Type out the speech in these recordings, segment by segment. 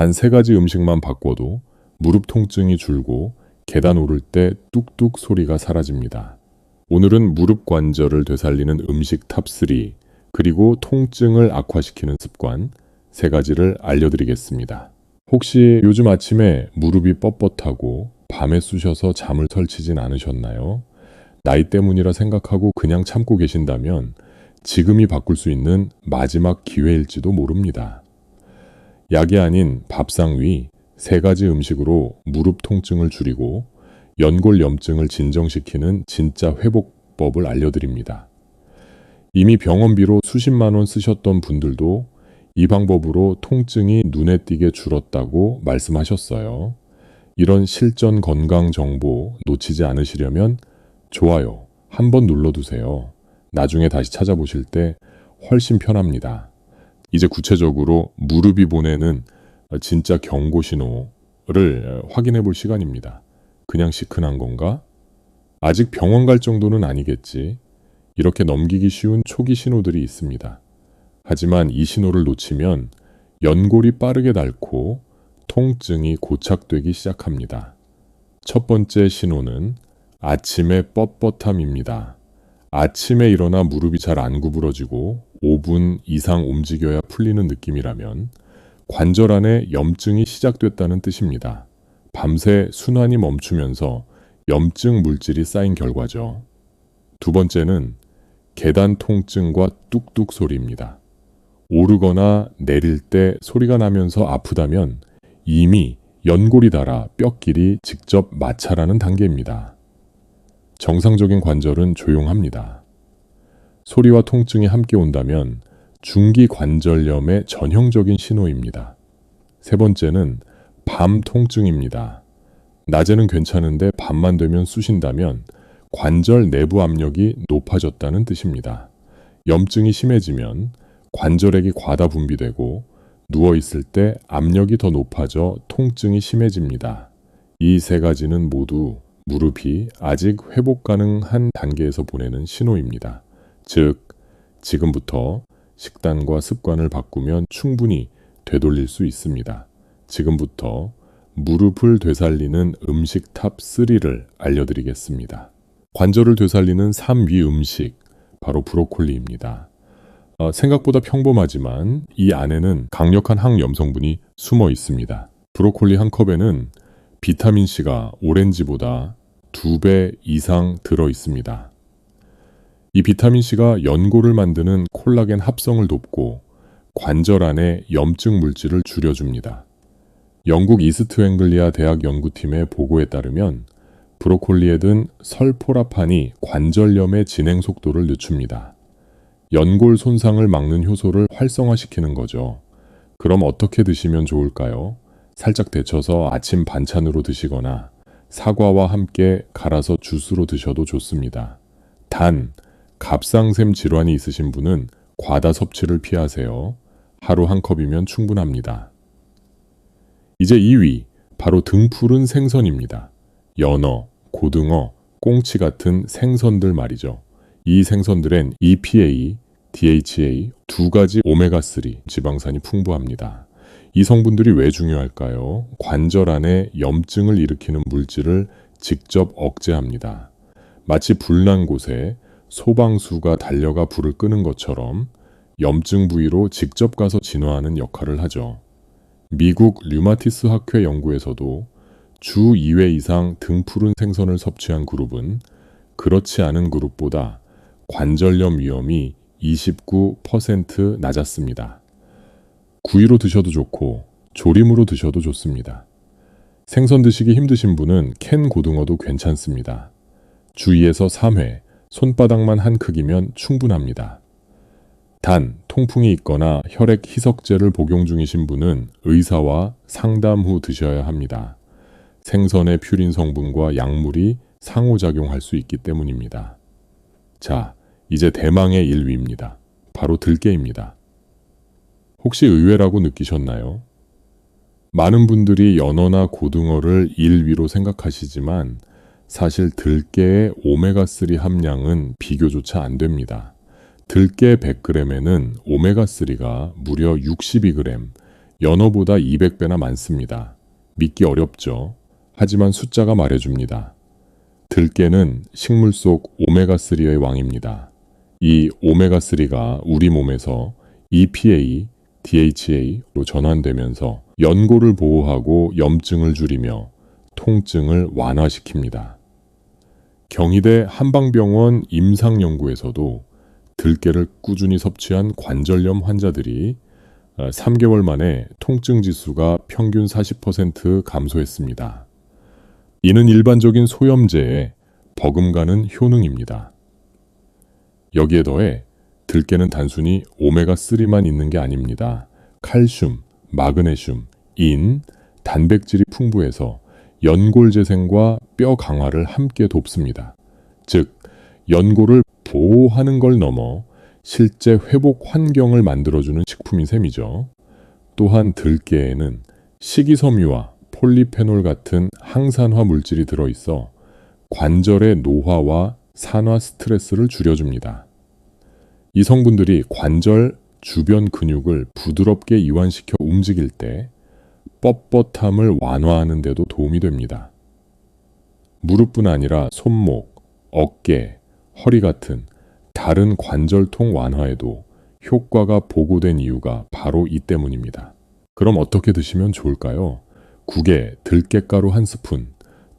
단 세 가지 음식만 바꿔도 무릎 통증이 줄고 계단 오를 때 뚝뚝 소리가 사라집니다. 오늘은 무릎 관절을 되살리는 음식 탑3 그리고 통증을 악화시키는 습관 세 가지를 알려드리겠습니다. 혹시 요즘 아침에 무릎이 뻣뻣하고 밤에 쑤셔서 잠을 설치진 않으셨나요? 나이 때문이라 생각하고 그냥 참고 계신다면 지금이 바꿀 수 있는 마지막 기회일지도 모릅니다. 약이 아닌 밥상 위 세 가지 음식으로 무릎 통증을 줄이고 연골 염증을 진정시키는 진짜 회복법을 알려드립니다. 이미 병원비로 수십만 원 쓰셨던 분들도 이 방법으로 통증이 눈에 띄게 줄었다고 말씀하셨어요. 이런 실전 건강 정보 놓치지 않으시려면 좋아요 한번 눌러두세요. 나중에 다시 찾아보실 때 훨씬 편합니다. 이제 구체적으로 무릎이 보내는 진짜 경고 신호를 확인해 볼 시간입니다. 그냥 시큰한 건가? 아직 병원 갈 정도는 아니겠지. 이렇게 넘기기 쉬운 초기 신호들이 있습니다. 하지만 이 신호를 놓치면 연골이 빠르게 닳고 통증이 고착되기 시작합니다. 첫 번째 신호는 아침의 뻣뻣함입니다. 아침에 일어나 무릎이 잘 안 구부러지고 5분 이상 움직여야 풀리는 느낌이라면 관절 안에 염증이 시작됐다는 뜻입니다. 밤새 순환이 멈추면서 염증 물질이 쌓인 결과죠. 두 번째는 계단 통증과 뚝뚝 소리입니다. 오르거나 내릴 때 소리가 나면서 아프다면 이미 연골이 닳아 뼈끼리 직접 마찰하는 단계입니다. 정상적인 관절은 조용합니다. 소리와 통증이 함께 온다면 중기 관절염의 전형적인 신호입니다. 세 번째는 밤 통증입니다. 낮에는 괜찮은데 밤만 되면 쑤신다면 관절 내부 압력이 높아졌다는 뜻입니다. 염증이 심해지면 관절액이 과다 분비되고 누워 있을 때 압력이 더 높아져 통증이 심해집니다. 이 세 가지는 모두 무릎이 아직 회복 가능한 단계에서 보내는 신호입니다. 즉, 지금부터 식단과 습관을 바꾸면 충분히 되돌릴 수 있습니다. 지금부터 무릎을 되살리는 음식 탑 3를 알려드리겠습니다. 관절을 되살리는 3위 음식, 바로 브로콜리입니다. 어, 생각보다 평범하지만 이 안에는 강력한 항염성분이 숨어 있습니다. 브로콜리 한 컵에는 비타민C가 오렌지보다 두배 이상 들어 있습니다. 이 비타민C가 연골을 만드는 콜라겐 합성을 돕고 관절 안에 염증 물질을 줄여줍니다. 영국 이스트 앵글리아 대학 연구팀의 보고에 따르면 브로콜리에 든 설포라판이 관절염의 진행 속도를 늦춥니다. 연골 손상을 막는 효소를 활성화시키는 거죠. 그럼 어떻게 드시면 좋을까요? 살짝 데쳐서 아침 반찬으로 드시거나 사과와 함께 갈아서 주스로 드셔도 좋습니다. 단, 갑상샘 질환이 있으신 분은 과다 섭취를 피하세요. 하루 한 컵이면 충분합니다. 이제 2위, 바로 등푸른 생선입니다. 연어, 고등어, 꽁치 같은 생선들 말이죠. 이 생선들엔 EPA, DHA 두 가지 오메가3 지방산이 풍부합니다. 이 성분들이 왜 중요할까요? 관절 안에 염증을 일으키는 물질을 직접 억제합니다. 마치 불난 곳에 소방수가 달려가 불을 끄는 것처럼 염증 부위로 직접 가서 진화하는 역할을 하죠. 미국 류마티스 학회 연구에서도 주 2회 이상 등푸른 생선을 섭취한 그룹은 그렇지 않은 그룹보다 관절염 위험이 29% 낮았습니다. 구이로 드셔도 좋고 조림으로 드셔도 좋습니다. 생선 드시기 힘드신 분은 캔 고등어도 괜찮습니다. 주 2에서 3회, 손바닥만 한 크기면 충분합니다. 단, 통풍이 있거나 혈액 희석제를 복용 중이신 분은 의사와 상담 후 드셔야 합니다. 생선의 퓨린 성분과 약물이 상호작용할 수 있기 때문입니다. 자, 이제 대망의 1위입니다. 바로 들깨입니다. 혹시 의외라고 느끼셨나요? 많은 분들이 연어나 고등어를 1위로 생각하시지만 사실 들깨의 오메가3 함량은 비교조차 안 됩니다. 들깨 100g에는 오메가3가 무려 62g, 연어보다 200배나 많습니다. 믿기 어렵죠. 하지만 숫자가 말해줍니다. 들깨는 식물 속 오메가3의 왕입니다. 이 오메가3가 우리 몸에서 EPA, DHA로 전환되면서 연골을 보호하고 염증을 줄이며 통증을 완화시킵니다. 경희대 한방병원 임상연구에서도 들깨를 꾸준히 섭취한 관절염 환자들이 3개월 만에 통증 지수가 평균 40% 감소했습니다. 이는 일반적인 소염제에 버금가는 효능입니다. 여기에 더해 들깨는 단순히 오메가3만 있는 게 아닙니다. 칼슘, 마그네슘, 인, 단백질이 풍부해서 연골 재생과 뼈 강화를 함께 돕습니다. 즉, 연골을 보호하는 걸 넘어 실제 회복 환경을 만들어주는 식품인 셈이죠. 또한 들깨에는 식이섬유와 폴리페놀 같은 항산화 물질이 들어있어 관절의 노화와 산화 스트레스를 줄여줍니다. 이 성분들이 관절 주변 근육을 부드럽게 이완시켜 움직일 때 뻣뻣함을 완화하는 데도 도움이 됩니다. 무릎뿐 아니라 손목, 어깨, 허리 같은 다른 관절통 완화에도 효과가 보고된 이유가 바로 이 때문입니다. 그럼 어떻게 드시면 좋을까요? 국에 들깨가루 한 스푼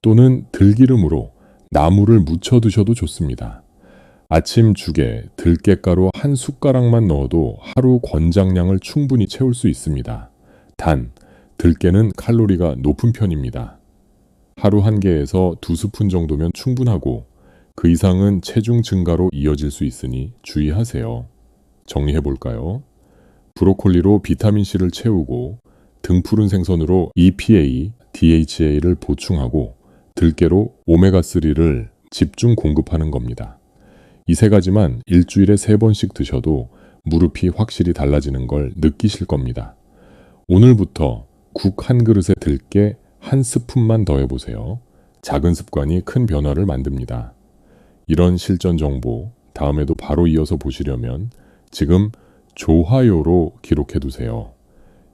또는 들기름으로 나물을 무쳐 드셔도 좋습니다. 아침 죽에 들깨가루 한 숟가락만 넣어도 하루 권장량을 충분히 채울 수 있습니다. 단, 들깨는 칼로리가 높은 편입니다. 하루 한 개에서 두 스푼 정도면 충분하고 그 이상은 체중 증가로 이어질 수 있으니 주의하세요. 정리해 볼까요? 브로콜리로 비타민C를 채우고 등푸른 생선으로 EPA, DHA를 보충하고 들깨로 오메가3를 집중 공급하는 겁니다. 이 세 가지만 일주일에 세 번씩 드셔도 무릎이 확실히 달라지는 걸 느끼실 겁니다. 오늘부터 국 한 그릇에 들깨 한 스푼만 더해보세요. 작은 습관이 큰 변화를 만듭니다. 이런 실전 정보 다음에도 바로 이어서 보시려면 지금 좋아요로 기록해 두세요.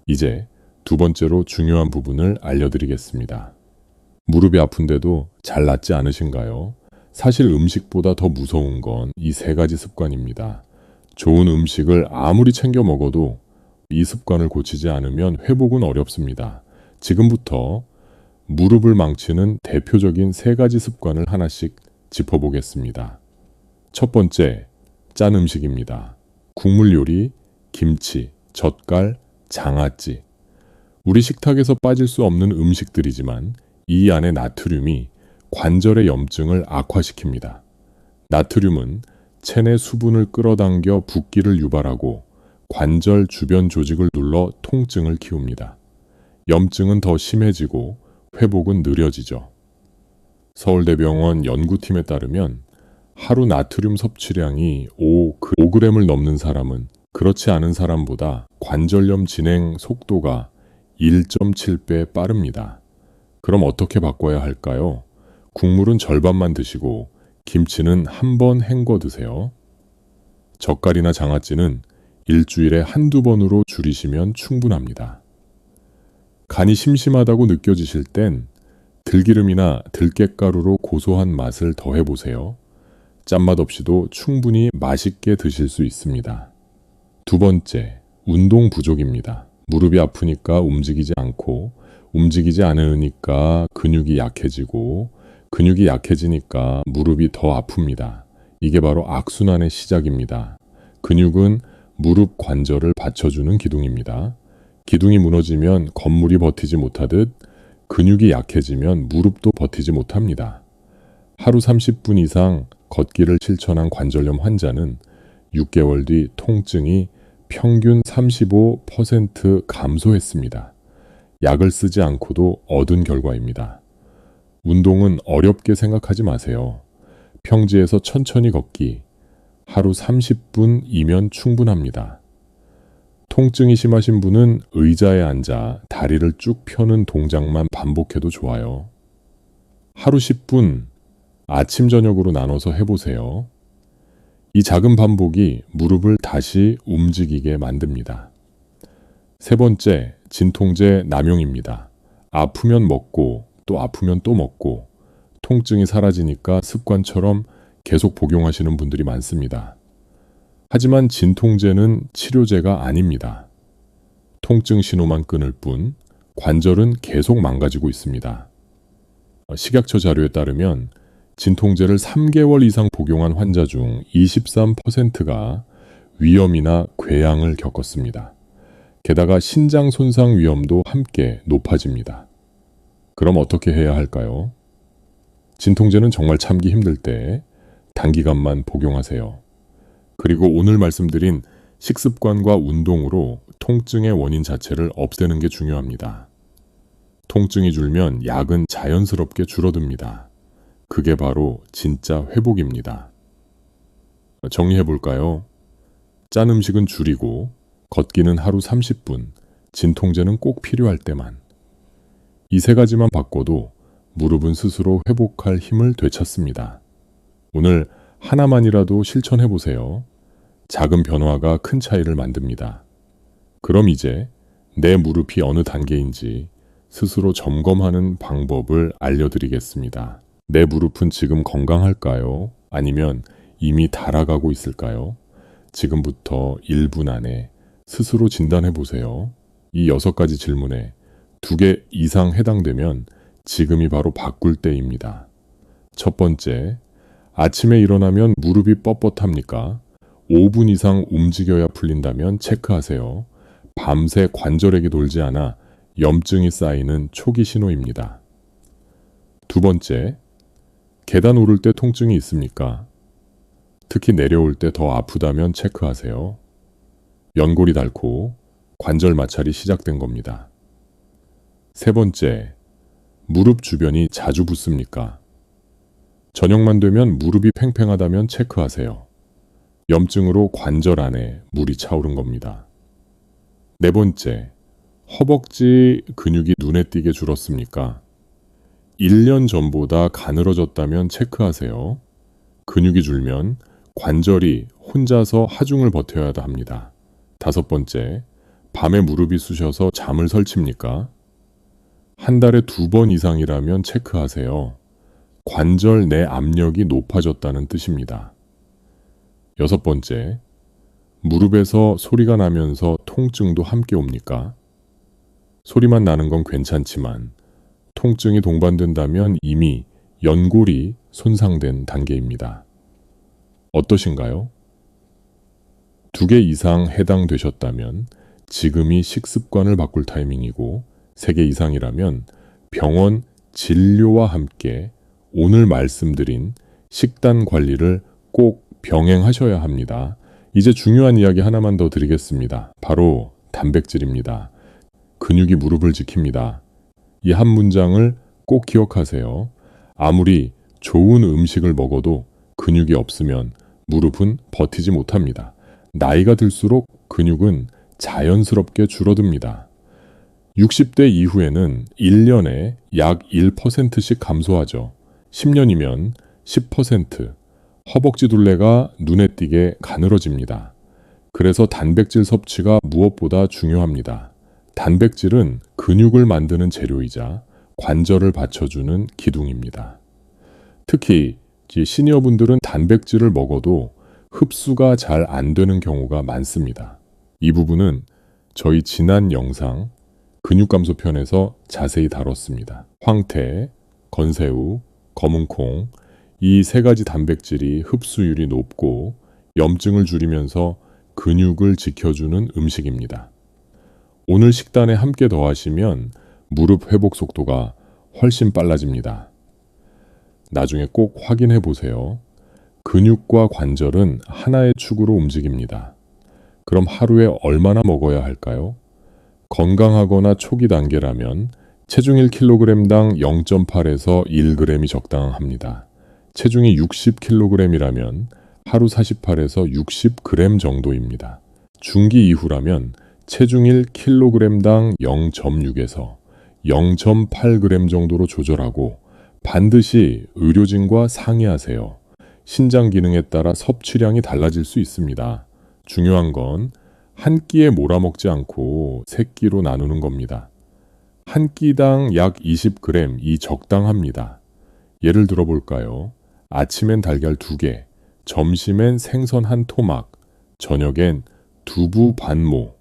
이제 두 번째로 중요한 부분을 알려드리겠습니다. 무릎이 아픈데도 잘 낫지 않으신가요? 사실 음식보다 더 무서운 건 이 세 가지 습관입니다. 좋은 음식을 아무리 챙겨 먹어도 이 습관을 고치지 않으면 회복은 어렵습니다. 지금부터 무릎을 망치는 대표적인 세 가지 습관을 하나씩 짚어보겠습니다. 첫 번째, 짠 음식입니다. 국물 요리, 김치, 젓갈, 장아찌. 우리 식탁에서 빠질 수 없는 음식들이지만 이 안의 나트륨이 관절의 염증을 악화시킵니다. 나트륨은 체내 수분을 끌어당겨 붓기를 유발하고 관절 주변 조직을 눌러 통증을 키웁니다. 염증은 더 심해지고 회복은 느려지죠. 서울대병원 연구팀에 따르면 하루 나트륨 섭취량이 5, 5g을 넘는 사람은 그렇지 않은 사람보다 관절염 진행 속도가 1.7배 빠릅니다. 그럼 어떻게 바꿔야 할까요? 국물은 절반만 드시고 김치는 한 번 헹궈 드세요. 젓갈이나 장아찌는 일주일에 한두 번으로 줄이시면 충분합니다. 간이 심심하다고 느껴지실 땐 들기름이나 들깨가루로 고소한 맛을 더해보세요. 짠맛 없이도 충분히 맛있게 드실 수 있습니다. 두 번째, 운동 부족입니다. 무릎이 아프니까 움직이지 않고, 움직이지 않으니까 근육이 약해지고, 근육이 약해지니까 무릎이 더 아픕니다. 이게 바로 악순환의 시작입니다. 근육은 무릎 관절을 받쳐주는 기둥입니다. 기둥이 무너지면 건물이 버티지 못하듯 근육이 약해지면 무릎도 버티지 못합니다. 하루 30분 이상 걷기를 실천한 관절염 환자는 6개월 뒤 통증이 평균 35% 감소했습니다. 약을 쓰지 않고도 얻은 결과입니다. 운동은 어렵게 생각하지 마세요. 평지에서 천천히 걷기, 하루 30분이면 충분합니다. 통증이 심하신 분은 의자에 앉아 다리를 쭉 펴는 동작만 반복해도 좋아요. 하루 10분 아침, 저녁으로 나눠서 해보세요. 이 작은 반복이 무릎을 다시 움직이게 만듭니다. 세 번째, 진통제 남용입니다. 아프면 먹고 또 아프면 또 먹고 통증이 사라지니까 습관처럼 계속 복용하시는 분들이 많습니다. 하지만 진통제는 치료제가 아닙니다. 통증 신호만 끊을 뿐 관절은 계속 망가지고 있습니다. 식약처 자료에 따르면 진통제를 3개월 이상 복용한 환자 중 23%가 위염이나 궤양을 겪었습니다. 게다가 신장 손상 위험도 함께 높아집니다. 그럼 어떻게 해야 할까요? 진통제는 정말 참기 힘들 때 단기간만 복용하세요. 그리고 오늘 말씀드린 식습관과 운동으로 통증의 원인 자체를 없애는 게 중요합니다. 통증이 줄면 약은 자연스럽게 줄어듭니다. 그게 바로 진짜 회복입니다. 정리해 볼까요? 짠 음식은 줄이고 걷기는 하루 30분, 진통제는 꼭 필요할 때만. 이 세 가지만 바꿔도 무릎은 스스로 회복할 힘을 되찾습니다. 오늘 하나만이라도 실천해 보세요. 작은 변화가 큰 차이를 만듭니다. 그럼 이제 내 무릎이 어느 단계인지 스스로 점검하는 방법을 알려드리겠습니다. 내 무릎은 지금 건강할까요? 아니면 이미 달아가고 있을까요? 지금부터 1분 안에 스스로 진단해 보세요. 이 여섯 가지 질문에 두개 이상 해당되면 지금이 바로 바꿀 때입니다. 첫 번째, 아침에 일어나면 무릎이 뻣뻣합니까? 5분 이상 움직여야 풀린다면 체크하세요. 밤새 관절액이 돌지 않아 염증이 쌓이는 초기 신호입니다. 두 번째, 계단 오를 때 통증이 있습니까? 특히 내려올 때 더 아프다면 체크하세요. 연골이 닳고 관절 마찰이 시작된 겁니다. 세 번째, 무릎 주변이 자주 붓습니까? 저녁만 되면 무릎이 팽팽하다면 체크하세요. 염증으로 관절 안에 물이 차오른 겁니다. 네 번째, 허벅지 근육이 눈에 띄게 줄었습니까? 1년 전보다 가늘어졌다면 체크하세요. 근육이 줄면 관절이 혼자서 하중을 버텨야 합니다. 다섯 번째, 밤에 무릎이 쑤셔서 잠을 설칩니까? 한 달에 두 번 이상이라면 체크하세요. 관절 내 압력이 높아졌다는 뜻입니다. 여섯 번째, 무릎에서 소리가 나면서 통증도 함께 옵니까? 소리만 나는 건 괜찮지만 통증이 동반된다면 이미 연골이 손상된 단계입니다. 어떠신가요? 두 개 이상 해당되셨다면 지금이 식습관을 바꿀 타이밍이고 세 개 이상이라면 병원 진료와 함께 오늘 말씀드린 식단 관리를 꼭 병행하셔야 합니다. 이제 중요한 이야기 하나만 더 드리겠습니다. 바로 단백질입니다. 근육이 무릎을 지킵니다. 이 한 문장을 꼭 기억하세요. 아무리 좋은 음식을 먹어도 근육이 없으면 무릎은 버티지 못합니다. 나이가 들수록 근육은 자연스럽게 줄어듭니다. 60대 이후에는 1년에 약 1%씩 감소하죠. 10년이면 10%, 허벅지 둘레가 눈에 띄게 가늘어집니다. 그래서 단백질 섭취가 무엇보다 중요합니다. 단백질은 근육을 만드는 재료이자 관절을 받쳐주는 기둥입니다. 특히 시니어분들은 단백질을 먹어도 흡수가 잘 안 되는 경우가 많습니다. 이 부분은 저희 지난 영상 근육감소 편에서 자세히 다뤘습니다. 황태, 건새우, 검은콩, 이 세 가지 단백질이 흡수율이 높고 염증을 줄이면서 근육을 지켜주는 음식입니다. 오늘 식단에 함께 더하시면 무릎 회복 속도가 훨씬 빨라집니다. 나중에 꼭 확인해 보세요. 근육과 관절은 하나의 축으로 움직입니다. 그럼 하루에 얼마나 먹어야 할까요? 건강하거나 초기 단계라면 체중 1kg당 0.8에서 1g이 적당합니다. 체중이 60kg이라면 하루 48에서 60g 정도입니다. 중기 이후라면 체중 1kg당 0.6에서 0.8g 정도로 조절하고 반드시 의료진과 상의하세요. 신장 기능에 따라 섭취량이 달라질 수 있습니다. 중요한 건 한 끼에 몰아먹지 않고 세 끼로 나누는 겁니다. 한 끼당 약 20g 이 적당합니다. 예를 들어 볼까요? 아침엔 달걀 2개, 점심엔 생선 한 토막, 저녁엔 두부 반모.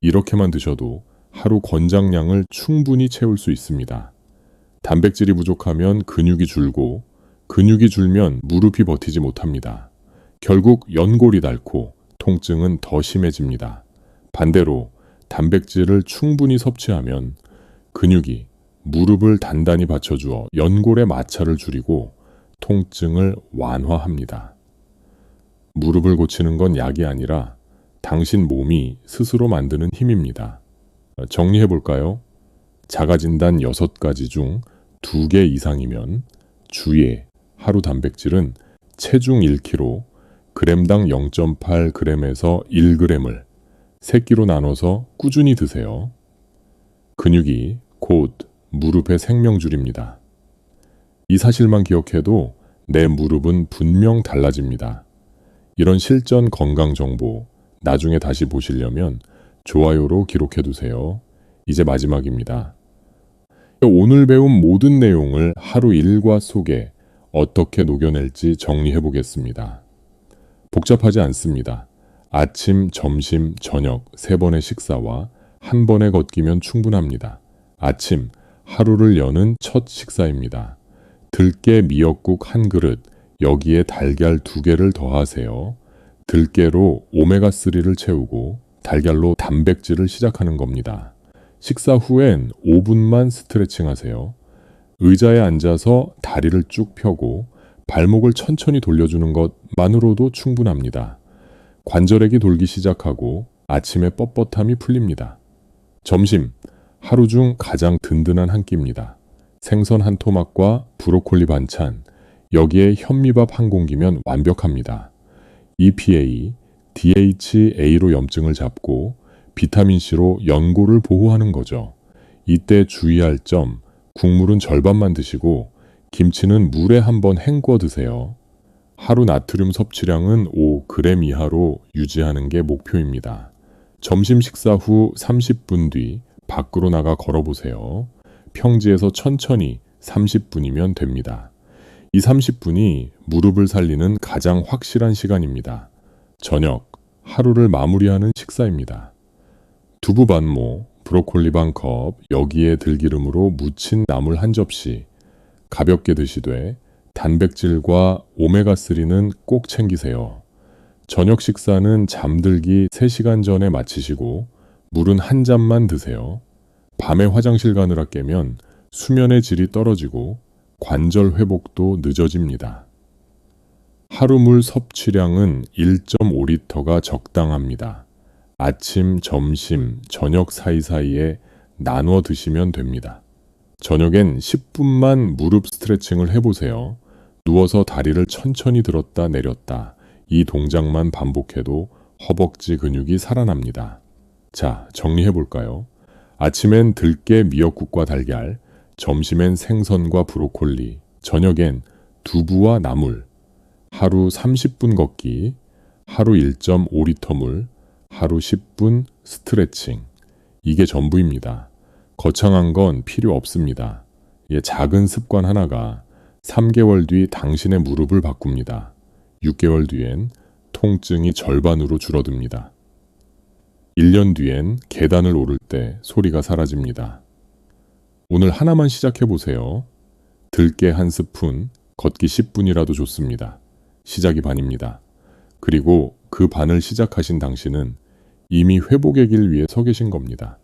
이렇게만 드셔도 하루 권장량을 충분히 채울 수 있습니다. 단백질이 부족하면 근육이 줄고 근육이 줄면 무릎이 버티지 못합니다. 결국 연골이 닳고 통증은 더 심해집니다. 반대로 단백질을 충분히 섭취하면 근육이 무릎을 단단히 받쳐주어 연골의 마찰을 줄이고 통증을 완화합니다. 무릎을 고치는 건 약이 아니라 당신 몸이 스스로 만드는 힘입니다. 정리해 볼까요? 자가진단 6가지 중 2개 이상이면 주에 하루 단백질은 체중 1kg, g당 0.8g에서 1g을 3끼로 나눠서 꾸준히 드세요. 근육이 곧 무릎의 생명줄입니다. 이 사실만 기억해도 내 무릎은 분명 달라집니다. 이런 실전 건강 정보 나중에 다시 보시려면 좋아요로 기록해 두세요. 이제 마지막입니다. 오늘 배운 모든 내용을 하루 일과 속에 어떻게 녹여낼지 정리해 보겠습니다. 복잡하지 않습니다. 아침, 점심, 저녁 세 번의 식사와 한 번의 걷기면 충분합니다. 아침, 하루를 여는 첫 식사입니다. 들깨 미역국 한 그릇, 여기에 달걀 두 개를 더하세요. 들깨로 오메가3를 채우고 달걀로 단백질을 시작하는 겁니다. 식사 후엔 5분만 스트레칭 하세요. 의자에 앉아서 다리를 쭉 펴고 발목을 천천히 돌려주는 것만으로도 충분합니다. 관절액이 돌기 시작하고 아침에 뻣뻣함이 풀립니다. 점심, 하루 중 가장 든든한 한 끼입니다. 생선 한 토막과 브로콜리 반찬, 여기에 현미밥 한 공기면 완벽합니다. EPA, DHA로 염증을 잡고 비타민C로 연골을 보호하는 거죠. 이때 주의할 점, 국물은 절반만 드시고 김치는 물에 한번 헹궈 드세요. 하루 나트륨 섭취량은 5g 이하로 유지하는 게 목표입니다. 점심 식사 후 30분 뒤 밖으로 나가 걸어보세요. 평지에서 천천히 30분이면 됩니다. 이 30분이 무릎을 살리는 가장 확실한 시간입니다. 저녁, 하루를 마무리하는 식사입니다. 두부 반모, 브로콜리 반 컵, 여기에 들기름으로 무친 나물 한 접시, 가볍게 드시되 단백질과 오메가3는 꼭 챙기세요. 저녁 식사는 잠들기 3시간 전에 마치시고 물은 한 잔만 드세요. 밤에 화장실 가느라 깨면 수면의 질이 떨어지고 관절 회복도 늦어집니다. 하루 물 섭취량은 1.5리터가 적당합니다. 아침, 점심, 저녁 사이사이에 나누어 드시면 됩니다. 저녁엔 10분만 무릎 스트레칭을 해보세요. 누워서 다리를 천천히 들었다 내렸다. 이 동작만 반복해도 허벅지 근육이 살아납니다. 자, 정리해 볼까요? 아침엔 들깨 미역국과 달걀, 점심엔 생선과 브로콜리, 저녁엔 두부와 나물, 하루 30분 걷기, 하루 1.5리터 물, 하루 10분 스트레칭. 이게 전부입니다. 거창한 건 필요 없습니다. 예, 작은 습관 하나가 3개월 뒤 당신의 무릎을 바꿉니다. 6개월 뒤엔 통증이 절반으로 줄어듭니다. 1년 뒤엔 계단을 오를 때 소리가 사라집니다. 오늘 하나만 시작해 보세요. 들깨 한 스푼, 걷기 10분이라도 좋습니다. 시작이 반입니다. 그리고 그 반을 시작하신 당신은 이미 회복의 길 위에 서 계신 겁니다.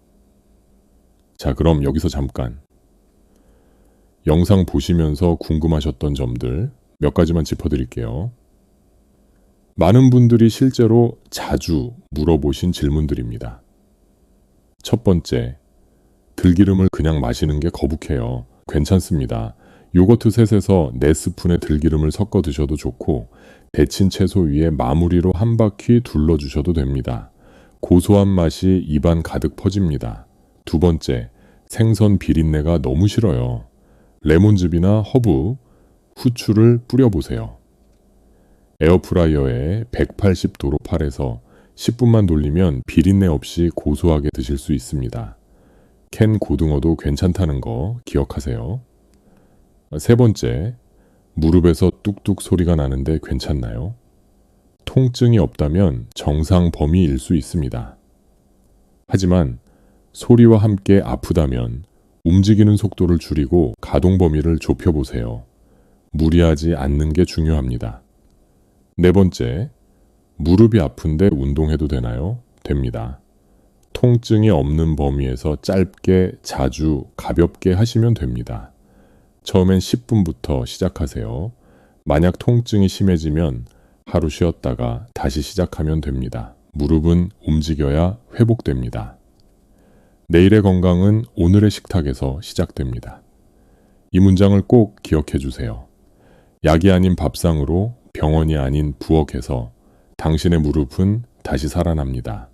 자, 그럼 여기서 잠깐. 영상 보시면서 궁금하셨던 점들 몇 가지만 짚어드릴게요. 많은 분들이 실제로 자주 물어보신 질문들입니다. 첫 번째, 들기름을 그냥 마시는 게 거북해요. 괜찮습니다. 요거트 셋에서 4스푼의 들기름을 섞어 드셔도 좋고 데친 채소 위에 마무리로 한 바퀴 둘러 주셔도 됩니다. 고소한 맛이 입안 가득 퍼집니다. 두 번째, 생선 비린내가 너무 싫어요. 레몬즙이나 허브, 후추를 뿌려보세요. 에어프라이어에 180도로 팔에서 10분만 돌리면 비린내 없이 고소하게 드실 수 있습니다. 캔 고등어도 괜찮다는 거 기억하세요. 세 번째, 무릎에서 뚝뚝 소리가 나는데 괜찮나요? 통증이 없다면 정상 범위일 수 있습니다. 하지만 소리와 함께 아프다면 움직이는 속도를 줄이고 가동 범위를 좁혀보세요. 무리하지 않는 게 중요합니다. 네 번째, 무릎이 아픈데 운동해도 되나요? 됩니다. 통증이 없는 범위에서 짧게, 자주, 가볍게 하시면 됩니다. 처음엔 10분부터 시작하세요. 만약 통증이 심해지면 하루 쉬었다가 다시 시작하면 됩니다. 무릎은 움직여야 회복됩니다. 내일의 건강은 오늘의 식탁에서 시작됩니다. 이 문장을 꼭 기억해 주세요. 약이 아닌 밥상으로 병원이 아닌 부엌에서 당신의 무릎은 다시 살아납니다.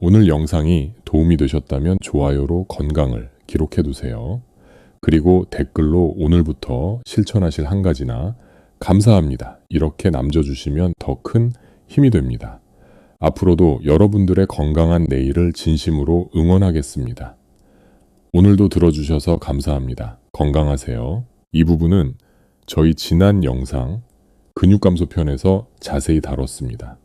오늘 영상이 도움이 되셨다면 좋아요로 건강을 기록해 두세요. 그리고 댓글로 오늘부터 실천하실 한 가지나 감사합니다. 이렇게 남겨주시면 더 큰 힘이 됩니다. 앞으로도 여러분들의 건강한 내일을 진심으로 응원하겠습니다. 오늘도 들어주셔서 감사합니다. 건강하세요. 이 부분은 저희 지난 영상 근육 감소 편에서 자세히 다뤘습니다.